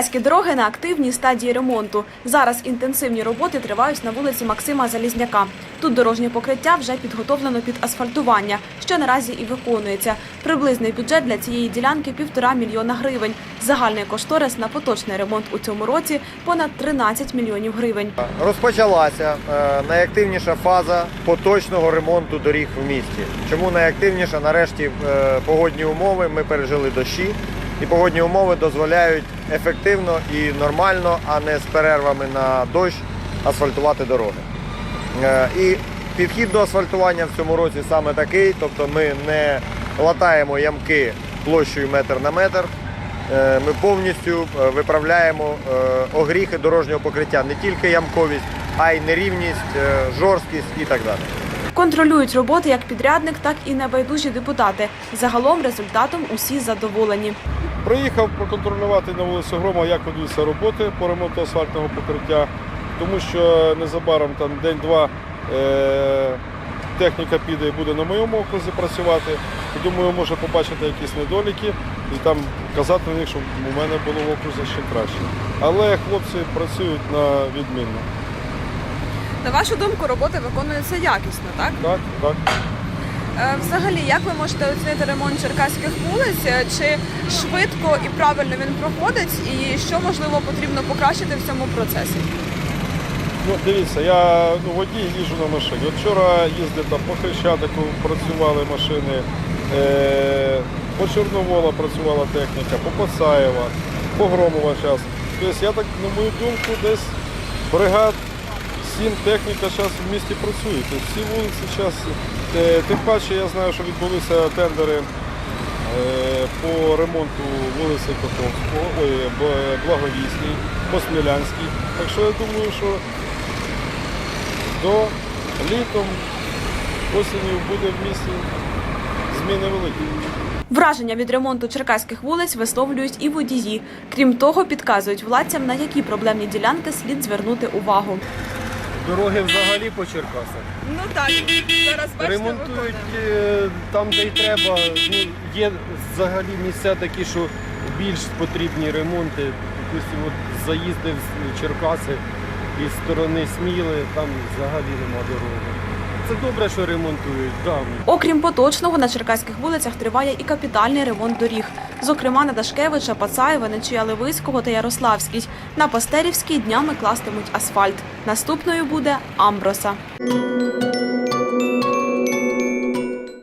Черкаські дороги на активній стадії ремонту. Зараз інтенсивні роботи тривають на вулиці Максима Залізняка. Тут дорожнє покриття вже підготовлено під асфальтування, що наразі і виконується. Приблизний бюджет для цієї ділянки півтора мільйона гривень. Загальний кошторис на поточний ремонт у цьому році понад 13 мільйонів гривень. Розпочалася е, найактивніша фаза поточного ремонту доріг в місті. Чому найактивніша? Нарешті е, погодні умови. Ми пережили дощі, і погодні умови дозволяють ефективно і нормально, а не з перервами на дощ, асфальтувати дороги. Е, І підхід до асфальтування в цьому році саме такий, тобто ми не латаємо ямки площею метр на метр. Е, Ми повністю е, виправляємо огріхи дорожнього покриття, не тільки ямковість, а й нерівність, жорсткість і так далі. Контролюють роботи як підрядник, так і небайдужі депутати. Загалом результатом усі задоволені. Приїхав проконтролювати на вулиці Грома, як ведуться роботи по ремонту асфальтного покриття, тому що незабаром там день-два е- техніка піде і буде на моєму окрузі працювати. Думаю, може побачити якісь недоліки і там казати на них, щоб у мене було в окрузі ще краще. Але хлопці працюють на відмінно. На вашу думку, роботи виконуються якісно, так? Так, так. Е, Взагалі, як ви можете оцінити ремонт черкаських вулиць? Е, Чи швидко і правильно він проходить, і що можливо потрібно покращити в цьому процесі? Ну, дивіться, я ну, водій їжджу на машині. От вчора їздив там по Хрещатику, працювали машини, е, по Чорновола працювала техніка, по Пацаєва, по Громова зараз. Тобто я так, на мою думку, десь бригад, сім техніка зараз в місті працює. Тобто всі вулиці зараз, е, тим паче я знаю, що відбулися тендери е, по ремонту вулиці Котовського, Благовісній, по Смілянській. Так що я думаю, що до літом, осінню буде в місті зміни великі. Враження від ремонту черкаських вулиць висловлюють і водії. Крім того, підказують владцям, на які проблемні ділянки слід звернути увагу. Дороги взагалі по Черкасах. Ну так зараз Ремонтують е, там, де й треба. Ну, є взагалі місця такі, що більш потрібні ремонти. Допустимо, от заїздив з Черкаси із сторони Сміли, там взагалі нема дороги. Це добре, що ремонтують. Да. Окрім поточного, на черкаських вулицях триває і капітальний ремонт доріг. Зокрема, на Дашкевича, Пацаєва, Нечія Левицького та Ярославській. На Пастерівській днями кластимуть асфальт. Наступною буде Амброса.